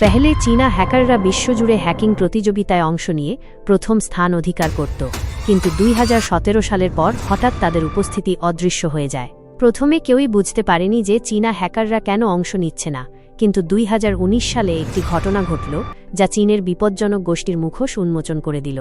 পেহলে চীনা হ্যাকাররা বিশ্বজুড়ে হ্যাকিং প্রতিযোগিতায় অংশ নিয়ে প্রথম স্থান অধিকার করত। কিন্তু দুই সালের পর হঠাৎ তাদের উপস্থিতি অদৃশ্য হয়ে যায়। প্রথমে কেউই বুঝতে পারেনি যে চীনা হ্যাকাররা কেন অংশ নিচ্ছে না। কিন্তু দুই হাজার উনিশ সালে একটি ঘটনা ঘটল, যা চীনের বিপজ্জনক গোষ্ঠীর মুখোশ উন্মোচন করে দিল।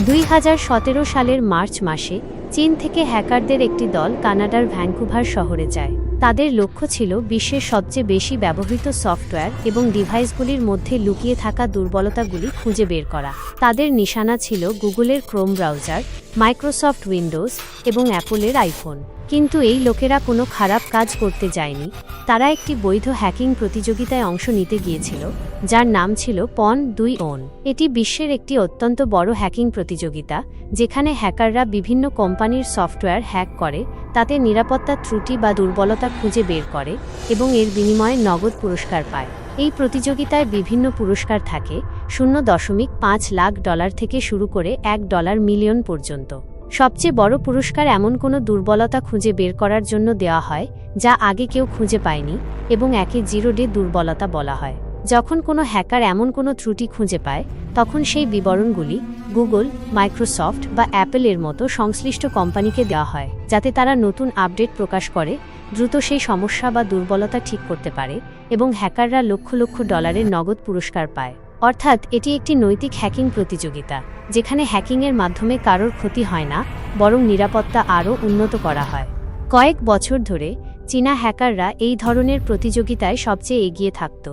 দুই হাজার সতেরো সালের মার্চ মাসে চীন থেকে হ্যাকারদের একটি দল কানাডার ভ্যাঙ্কুভার শহরে যায়। তাদের লক্ষ্য ছিল বিশ্বের সবচেয়ে বেশি ব্যবহৃত সফটওয়্যার এবং ডিভাইসগুলির মধ্যে লুকিয়ে থাকা দুর্বলতাগুলি খুঁজে বের করা। তাদের নিশানা ছিল গুগলের ক্রোম ব্রাউজার, মাইক্রোসফট উইন্ডোজ এবং অ্যাপলের আইফোন। কিন্তু এই লোকেরা কোনো খারাপ কাজ করতে যায়নি। তারা একটি বৈধ হ্যাকিং প্রতিযোগিতায় অংশ নিতে গিয়েছিল, যার নাম ছিল পন দুই ওন। এটি বিশ্বের একটি অত্যন্ত বড় হ্যাকিং প্রতিযোগিতা, যেখানে হ্যাকাররা বিভিন্ন কোম্পানির সফটওয়্যার হ্যাক করে, তাতে নিরাপত্তা ত্রুটি বা দুর্বলতা খুঁজে বের করে এবং এর বিনিময়ে নগদ পুরস্কার পায়। এই প্রতিযোগিতায় বিভিন্ন পুরস্কার থাকে, শূন্য দশমিক পাঁচ লাখ ডলার থেকে শুরু করে এক ডলার মিলিয়ন পর্যন্ত। সবচেয়ে বড় পুরস্কার এমন কোনো দুর্বলতা খুঁজে বের করার জন্য দেওয়া হয়, যা আগে কেউ খুঁজে পায়নি এবং একে জিরো ডে দুর্বলতা বলা হয়। যখন কোনো হ্যাকার এমন কোনো ত্রুটি খুঁজে পায়, তখন সেই বিবরণগুলি গুগল, মাইক্রোসফট বা অ্যাপেলের মতো সংশ্লিষ্ট কোম্পানিকে দেওয়া হয়, যাতে তারা নতুন আপডেট প্রকাশ করে, দ্রুত সেই সমস্যা বা দুর্বলতা ঠিক করতে পারে এবং হ্যাকাররা লক্ষ লক্ষ ডলারের নগদ পুরস্কার পায়। অর্থাৎ এটি একটি নৈতিক হ্যাকিং প্রতিযোগিতা, যেখানে হ্যাকিংয়ের মাধ্যমে কারোর ক্ষতি হয় না, বরং নিরাপত্তা আরও উন্নত করা হয়। কয়েক বছর ধরে চীনা হ্যাকাররা এই ধরনের প্রতিযোগিতায় সবচেয়ে এগিয়ে থাকত।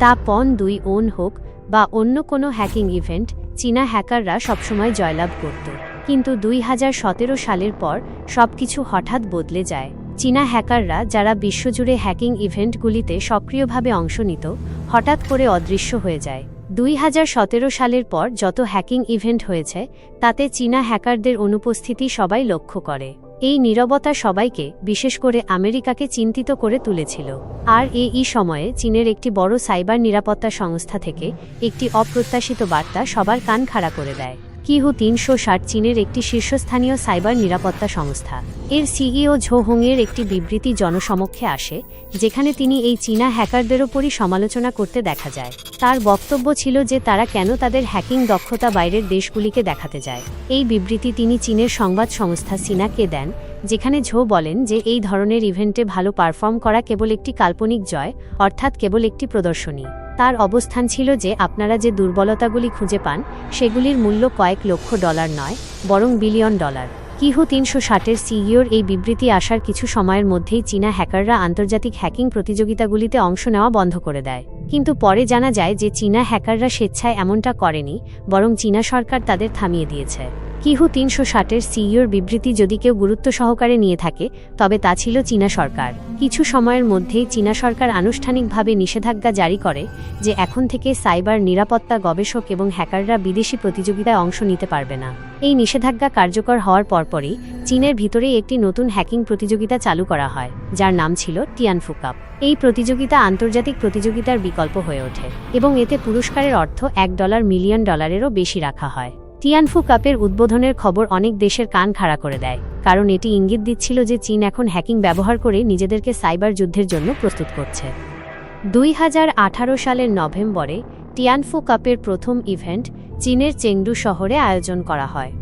তা পন দুই ওন হোক বা অন্য কোনো হ্যাকিং ইভেন্ট চীনা হ্যাকাররা সবসময় জয়লাভ করত। কিন্তু দুই হাজার সতেরো সালের পর সবকিছু হঠাৎ বদলে যায়। চীনা হ্যাকাররা যারা বিশ্বজুড়ে হ্যাকিং ইভেন্টগুলিতে সক্রিয়ভাবে অংশ নিত, হঠাৎ করে অদৃশ্য হয়ে যায়। দুই হাজার সতেরো সালের পর যত হ্যাকিং ইভেন্ট হয়েছে, তাতে চীনা হ্যাকারদের অনুপস্থিতি সবাই লক্ষ্য করে। এই নীরবতা সবাইকে, বিশেষ করে আমেরিকাকে চিন্তিত করে তুলেছিল। আর এই সময়ে চীনের একটি বড় সাইবার নিরাপত্তা সংস্থা থেকে একটি অপ্রত্যাশিত বার্তা সবার কান খাড়া করে দেয়। কিহু তিনশো ষাট চীনের একটি শীর্ষস্থানীয় সাইবার নিরাপত্তা সংস্থা। এর সিইও ঝো হোংয়ের একটি বিবৃতি জনসমক্ষে আসে, যেখানে তিনি এই চীনা হ্যাকারদের ওপরই সমালোচনা করতে দেখা যায়। তার বক্তব্য ছিল যে তারা কেন তাদের হ্যাকিং দক্ষতা বাইরের দেশগুলিকে দেখাতে যায়। এই বিবৃতি তিনি চীনের সংবাদ সংস্থা সিনাকে দেন, যেখানে ঝো বলেন যে এই ধরনের ইভেন্টে ভালো পারফর্ম করা কেবল একটি কাল্পনিক জয়, অর্থাৎ কেবল একটি প্রদর্শনী। তার অবস্থান ছিল যে আপনারা যে দুর্বলতাগুলি খুঁজে পান, সেগুলির মূল্য কয়েক লক্ষ ডলার নয়, বরং বিলিয়ন ডলার। কিহু তিনশো ষাটের সিইওর এই বিবৃতি আসার কিছু সময়ের মধ্যেই চীনা হ্যাকাররা আন্তর্জাতিক হ্যাকিং প্রতিযোগিতাগুলিতে অংশ নেওয়া বন্ধ করে দেয়। কিন্তু পরে জানা যায় যে চীনা হ্যাকাররা স্বেচ্ছায় এমনটা করেনি, বরং চীনা সরকার তাদের থামিয়ে দিয়েছে। কিহু তিনশো ষাটের সিইওর বিবৃতি যদি কেউ গুরুত্ব সহকারে নিয়ে থাকে, তবে তা ছিল চীনা সরকার। কিছু সময়ের মধ্যেই চীনা সরকার আনুষ্ঠানিকভাবে নিষেধাজ্ঞা জারি করে যে এখন থেকে সাইবার নিরাপত্তা গবেষক এবং হ্যাকাররা বিদেশি প্রতিযোগিতায় অংশ নিতে পারবে না। এই নিষেধাজ্ঞা কার্যকর হওয়ার পরপরই চীনের ভিতরেই একটি নতুন হ্যাকিং প্রতিযোগিতা চালু করা হয়, যার নাম ছিল টিয়ানফু কাপ। এই প্রতিযোগিতা আন্তর্জাতিক প্রতিযোগিতার বিকল্প হয়ে ওঠে এবং এতে পুরস্কারের অর্থ এক ডলার মিলিয়ন ডলারেরও বেশি রাখা হয়। টিয়ানফু কাপের উদ্বোধনের খবর অনেক দেশের কান খাড়া করে দেয়, কারণ এটি ইঙ্গিত দিচ্ছিল যে চীন এখন হ্যাকিং ব্যবহার করে নিজেদেরকে সাইবার যুদ্ধের জন্য প্রস্তুত করছে। দুই হাজার আঠারো সালের নভেম্বরে টিয়ানফু কাপের প্রথম ইভেন্ট চীনের চেংডু শহরে আয়োজন করা হয়।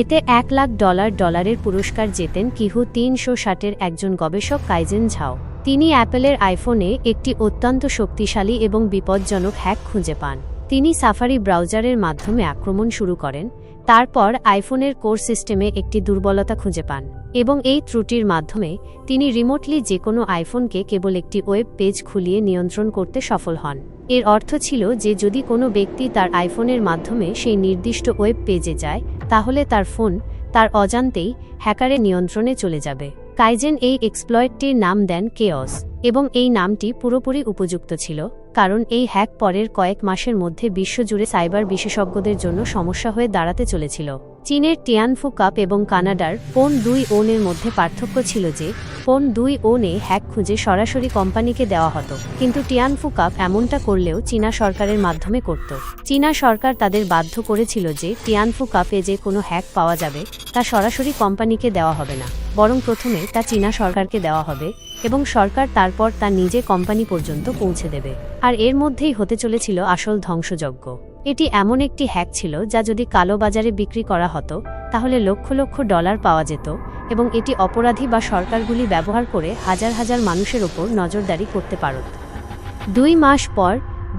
এতে এক লাখ ডলার ডলারের পুরস্কার জেতেন কিহু তিনশো ষাটের একজন গবেষক কাইজেন ঝাও। তিনি অ্যাপেলের আইফোনে একটি অত্যন্ত শক্তিশালী এবং বিপজ্জনক হ্যাক খুঁজে পান। তিনি সাফারি ব্রাউজারের মাধ্যমে আক্রমণ শুরু করেন, তারপর আইফোনের কোর সিস্টেমে একটি দুর্বলতা খুঁজে পান, এবং এই ত্রুটির মাধ্যমে তিনি রিমোটলি যে কোনো আইফোনকে কেবল একটি ওয়েব পেজ খুলিয়ে নিয়ন্ত্রণ করতে সফল হন। এর অর্থ ছিল যে যদি কোনো ব্যক্তি তার আইফোনের মাধ্যমে সেই নির্দিষ্ট ওয়েব পেজে যায়, তাহলে তার ফোন তার অজান্তেই হ্যাকারের নিয়ন্ত্রণে চলে যাবে। কাইজেন এই এক্সপ্লয়েটটির নাম দেন কেয়স এবং এই নামটি পুরোপুরি উপযুক্ত ছিল। কারণ এই হ্যাক পরের কয়েক মাসের মধ্যে বিশ্বজুড়ে সাইবার বিশেষজ্ঞদের জন্য সমস্যা হয়ে দাঁড়াতে চলেছিল। চীনের টিয়ানফু কাপ এবং কানাডার পোন দুই ওনের মধ্যে পার্থক্য ছিল যে পোন দুই ওনে হ্যাক খুঁজে সরাসরি কোম্পানিকে দেওয়া হতো। কিন্তু টিয়ানফু কাপ এমনটা করলেও চীনা সরকারের মাধ্যমে করত। চীনা সরকার তাদের বাধ্য করেছিল যে, টিয়ানফু কাপে যে কোনো হ্যাক পাওয়া যাবে, তা সরাসরি কোম্পানিকে দেওয়া হবে না। বরং প্রথমে তা চীনা সরকারকে দেওয়া হবে। এবং সরকার তারপর তা নিজে কোম্পানি পর্যন্ত পৌঁছে দেবে। আর এর মধ্যেই হতে চলেছিল আসল ধ্বংসযজ্ঞ। এটি এমন একটি হ্যাক ছিল যা যদি কালো বাজারে বিক্রি করা হতো, তাহলে লক্ষ লক্ষ ডলার পাওয়া যেত এবং এটি অপরাধী বা সরকারগুলি ব্যবহার করে হাজার হাজার মানুষের ওপর নজরদারি করতে পারত। দুই মাস পর,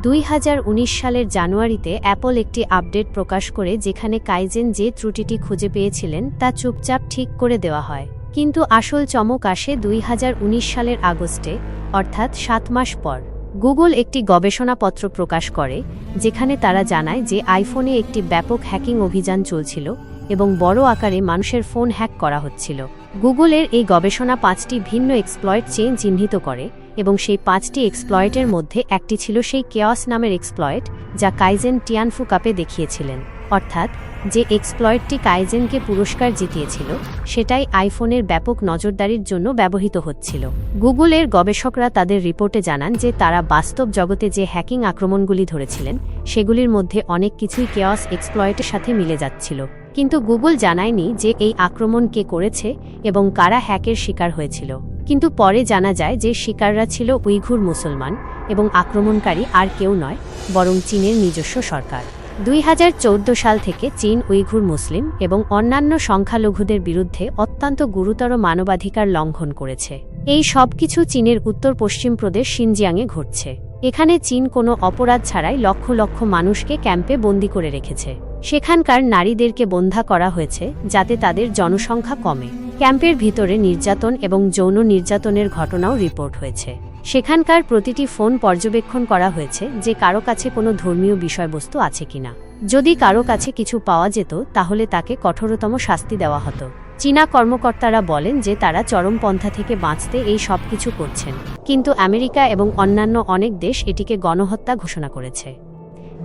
দুই হাজার উনিশ সালের জানুয়ারিতে অ্যাপল একটি আপডেট প্রকাশ করে যেখানে কাইজেন যে ত্রুটিটি খুঁজে পেয়েছিলেন তা চুপচাপ ঠিক করে দেওয়া হয়। কিন্তু আসল চমক আসে দুই হাজার উনিশ সালের আগস্টে, অর্থাৎ সাত মাস পর। গুগল একটি গবেষণাপত্র প্রকাশ করে, যেখানে তারা জানায় যে আইফোনে একটি ব্যাপক হ্যাকিং অভিযান চলছিল এবং বড় আকারে মানুষের ফোন হ্যাক করা হচ্ছিল। গুগলের এই গবেষণা পাঁচটি ভিন্ন এক্সপ্লয়েট চেন চিহ্নিত করে এবং সেই পাঁচটি এক্সপ্লয়েটের মধ্যে একটি ছিল সেই কেয়স নামের এক্সপ্লয়েট, যা কাইজেন টিয়ানফু কাপে দেখিয়েছিলেন। অর্থাৎ, যে এক্সপ্লয়েটটি কাইজেনকে পুরস্কার জিতিয়েছিল, সেটাই আইফোনের ব্যাপক নজরদারির জন্য ব্যবহৃত হচ্ছিল। গুগলের গবেষকরা তাদের রিপোর্টে জানান যে তারা বাস্তব জগতে যে হ্যাকিং আক্রমণগুলি ধরেছিলেন, সেগুলির মধ্যে অনেক কিছুই কেয়স এক্সপ্লয়েটের সাথে মিলে যাচ্ছিল। কিন্তু গুগল জানায়নি যে এই আক্রমণ কে করেছে এবং কারা হ্যাকের শিকার হয়েছিল। কিন্তু পরে জানা যায় যে শিকাররা ছিল উইঘুর মুসলমান এবং আক্রমণকারী আর কেউ নয়, বরং চীনের নিজস্ব সরকার। দুই হাজার চৌদ্দ সাল থেকে চীন, উইঘুর মুসলিম এবং অন্যান্য সংখ্যালঘুদের বিরুদ্ধে অত্যন্ত গুরুতর মানবাধিকার লঙ্ঘন করেছে। এই সব কিছু চীনের উত্তর পশ্চিম প্রদেশ সিনজিয়াংয়ে ঘটছে। এখানে চীন কোনো অপরাধ ছাড়াই লক্ষ লক্ষ মানুষকে ক্যাম্পে বন্দি করে রেখেছে। সেখানকার নারীদেরকে বন্ধা করা হয়েছে যাতে তাদের জনসংখ্যা কমে। ক্যাম্পের ভিতরে নির্যাতন এবং যৌন নির্যাতনের ঘটনাও রিপোর্ট হয়েছে। সেখানকার প্রতিটি ফোন পর্যবেক্ষণ করা হয়েছে যে কারও কাছে কোনো ধর্মীয় বিষয়বস্তু আছে কিনা। যদি কারও কাছে কিছু পাওয়া যেত, তাহলে তাকে কঠোরতম শাস্তি দেওয়া হতো। চীনা কর্মকর্তারা বলেন যে তারা চরমপন্থা থেকে বাঁচতে এই সব কিছু করছেন। কিন্তু আমেরিকা এবং অন্যান্য অনেক দেশ এটিকে গণহত্যা ঘোষণা করেছে।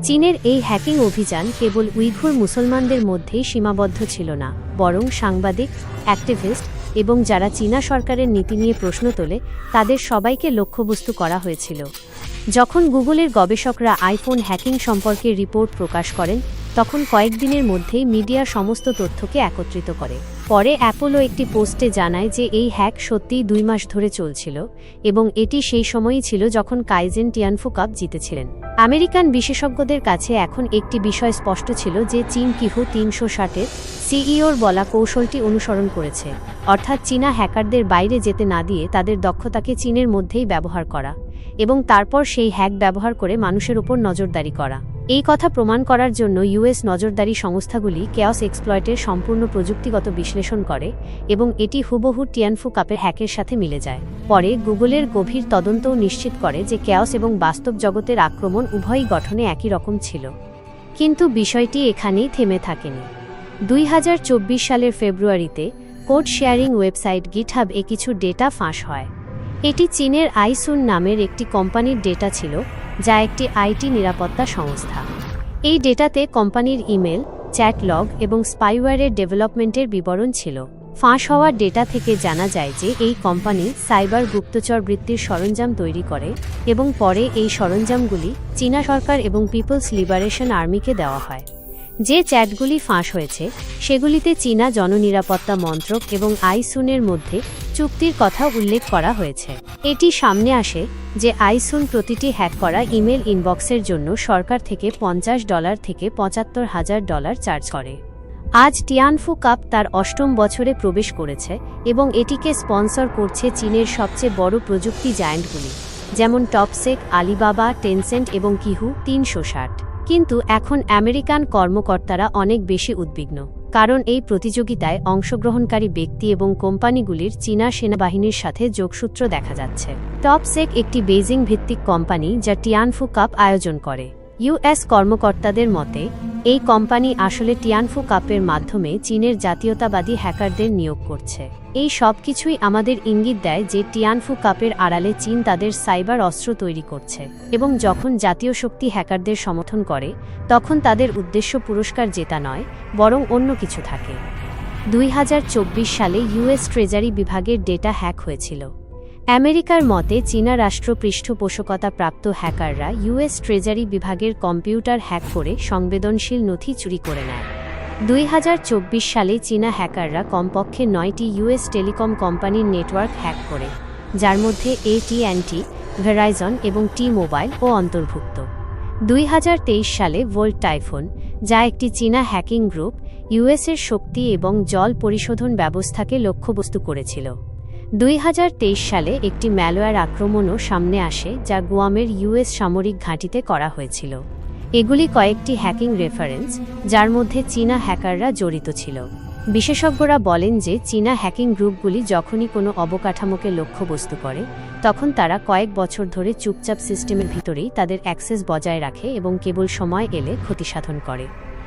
চীনের এই হ্যাকিং অভিযান কেবল উইঘুর মুসলমানদের মধ্যেই সীমাবদ্ধ ছিল না, বরং সাংবাদিক, অ্যাক্টিভিস্ট এবং যারা চীনা সরকারের নীতি নিয়ে প্রশ্ন তোলে, তাদের সবাইকে লক্ষ্যবস্তু করা হয়েছিল। যখন গুগলের গবেষকরা আইফোন হ্যাকিং সম্পর্কে রিপোর্ট প্রকাশ করেন তখন কয়েকদিনের মধ্যেই মিডিয়া সমস্ত তথ্যকে একত্রিত করে। পরে অ্যাপোলো একটি পোস্টে জানায় যে এই হ্যাক সত্যিই দুই মাস ধরে চলছিল এবং এটি সেই সময়ই ছিল যখন কাইজেন টিয়ানফু কাপ জিতেছিলেন। আমেরিকান বিশেষজ্ঞদের কাছে এখন একটি বিষয় স্পষ্ট ছিল যে চীন কিহু তিনশো ষাটের সিইওর বলা কৌশলটি অনুসরণ করেছে, অর্থাৎ চীনা হ্যাকারদের বাইরে যেতে না দিয়ে তাদের দক্ষতাকে চীনের মধ্যেই ব্যবহার করা এবং তারপর সেই হ্যাক ব্যবহার করে মানুষের উপর নজরদারি করা। এই কথা প্রমাণ করার জন্য ইউএস নজরদারি সংস্থাগুলি কেয়স এক্সপ্লয়েটের সম্পূর্ণ প্রযুক্তিগত বিশ্লেষণ করে এবং এটি হুবহু টিয়ানফু কাপের হ্যাকের সাথে মিলে যায়। পরে গুগলের গভীর তদন্তও নিশ্চিত করে যে কেয়স এবং বাস্তব জগতের আক্রমণ উভয়ই গঠনে একই রকম ছিল। কিন্তু বিষয়টি এখানেই থেমে থাকেনি। দুই হাজার চব্বিশ সালের ফেব্রুয়ারিতে কোড শেয়ারিং ওয়েবসাইট গিটহাব এ কিছু ডেটা ফাঁস হয়। এটি চীনের আইসুন নামের একটি কোম্পানির ডেটা ছিল যা একটি আইটি নিরাপত্তা সংস্থা। এই ডেটাতে কোম্পানির ইমেল চ্যাট লগ এবং স্পাইওয়্যারের ডেভেলপমেন্টের বিবরণ ছিল। ফাঁস হওয়ার ডেটা থেকে জানা যায় যে এই কোম্পানি সাইবার গুপ্তচর বৃত্তির সরঞ্জাম তৈরি করে এবং পরে এই সরঞ্জামগুলি চীনা সরকার এবং পিপলস লিবারেশন আর্মিকে দেওয়া হয়। যে চ্যাটগুলি ফাঁস হয়েছে, সেগুলিতে চীনা জননিরাপত্তা মন্ত্রক এবং আইসুনের মধ্যে চুক্তির কথা উল্লেখ করা হয়েছে। এটি সামনে আসে যে আইসুন প্রতিটি হ্যাক করা ইমেল ইনবক্সের জন্য সরকার থেকে পঞ্চাশ ডলার থেকে পঁচাত্তর হাজার ডলার চার্জ করে। আজ টিয়ানফু কাপ তার অষ্টম বছরে প্রবেশ করেছে এবং এটিকে স্পন্সর করছে চীনের সবচেয়ে বড় প্রযুক্তি জায়ান্টগুলি, যেমন টপসেক, আলিবাবা, টেনসেন্ট এবং কিহু তিনশো ষাট। কিন্তু এখন আমেরিকান কর্মকর্তারা অনেক বেশি উদ্বিগ্ন, কারণ এই প্রতিযোগিতায় অংশগ্রহণকারী ব্যক্তি এবং কোম্পানিগুলির চীনা সেনাবাহিনীর সাথে যোগসূত্র দেখা যাচ্ছে। টপসেক একটি বেজিং ভিত্তিক কোম্পানি যা টিয়ানফু কাপ আয়োজন করে। ইউএস কর্মকর্তাদের মতে, এই কোম্পানি আসলে টিয়ানফু কাপের মাধ্যমে চীনের জাতীয়তাবাদী হ্যাকারদের নিয়োগ করছে। এই সব কিছুই আমাদের ইঙ্গিত দেয় যে টিয়ানফু কাপের আড়ালে চীন তাদের সাইবার অস্ত্র তৈরি করছে এবং যখন জাতীয় শক্তি হ্যাকারদের সমর্থন করে, তখন তাদের উদ্দেশ্য পুরস্কার জেতা নয়, বরং অন্য কিছু থাকে। দুই হাজার চব্বিশ সালে ইউএস ট্রেজারি বিভাগের ডেটা হ্যাক হয়েছিল। আমেরিকার মতে, চীনা রাষ্ট্র পৃষ্ঠপোষকতা প্রাপ্ত হ্যাকাররা ইউএস ট্রেজারি বিভাগের কম্পিউটার হ্যাক করে সংবেদনশীল নথি চুরি করে নেয়। দুই হাজার চব্বিশ সালে চীনা হ্যাকাররা কমপক্ষে নয়টি ইউএস টেলিকম কোম্পানির নেটওয়ার্ক হ্যাক করে, যার মধ্যে এটিএনটি ভেরাইজন এবং টি মোবাইল ও অন্তর্ভুক্ত। দুই হাজার তেইশ সালে ভোল্ট টাইফোন, যা একটি চীনা হ্যাকিং গ্রুপ, ইউএসের শক্তি এবং জল পরিশোধন ব্যবস্থাকে লক্ষ্যবস্তু করেছিল। দুই হাজার তেইশ সালে একটি ম্যালওয়্যার আক্রমণও সামনে আসে যা গুয়ামের ইউএস সামরিক ঘাঁটিতে করা হয়েছিল। এগুলি কয়েকটি হ্যাকিং রেফারেন্স, যার মধ্যে চীনা হ্যাকাররা জড়িত ছিল। বিশেষজ্ঞরা বলেন যে চীনা হ্যাকিং গ্রুপগুলি যখনই কোনো অবকাঠামোকে লক্ষ্যবস্তু করে, তখন তারা কয়েক বছর ধরে চুপচাপ সিস্টেমের ভিতরেই তাদের অ্যাক্সেস বজায় রাখে এবং কেবল সময় এলে ক্ষতিসাধন করে।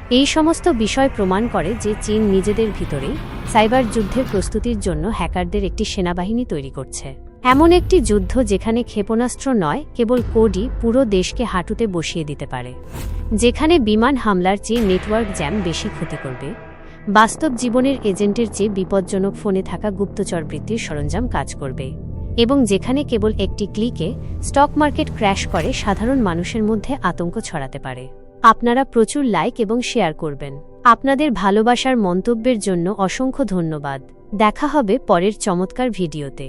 এই সমস্ত বিষয় প্রমাণ করে যে চীন নিজেদের ভিতরেই সাইবার যুদ্ধের প্রস্তুতির জন্য হ্যাকারদের একটি সেনাবাহিনী তৈরি করছে। এমন একটি যুদ্ধ যেখানে ক্ষেপণাস্ত্র নয়, কেবল কোডই পুরো দেশকে হাঁটুতে বসিয়ে দিতে পারে। যেখানে বিমান হামলার চেয়ে নেটওয়ার্ক জ্যাম বেশি ক্ষতি করবে। বাস্তব জীবনের এজেন্টের চেয়ে বিপজ্জনক ফোনে থাকা গুপ্তচর বৃত্তির সরঞ্জাম কাজ করবে। এবং যেখানে কেবল একটি ক্লিকে স্টক মার্কেট ক্র্যাশ করে সাধারণ মানুষের মধ্যে আতঙ্ক ছড়াতে পারে। আপনারা প্রচুর লাইক এবং শেয়ার করবেন। আপনাদের ভালোবাসার মন্তব্যের জন্য অসংখ্য ধন্যবাদ। দেখা হবে পরের চমৎকার ভিডিওতে।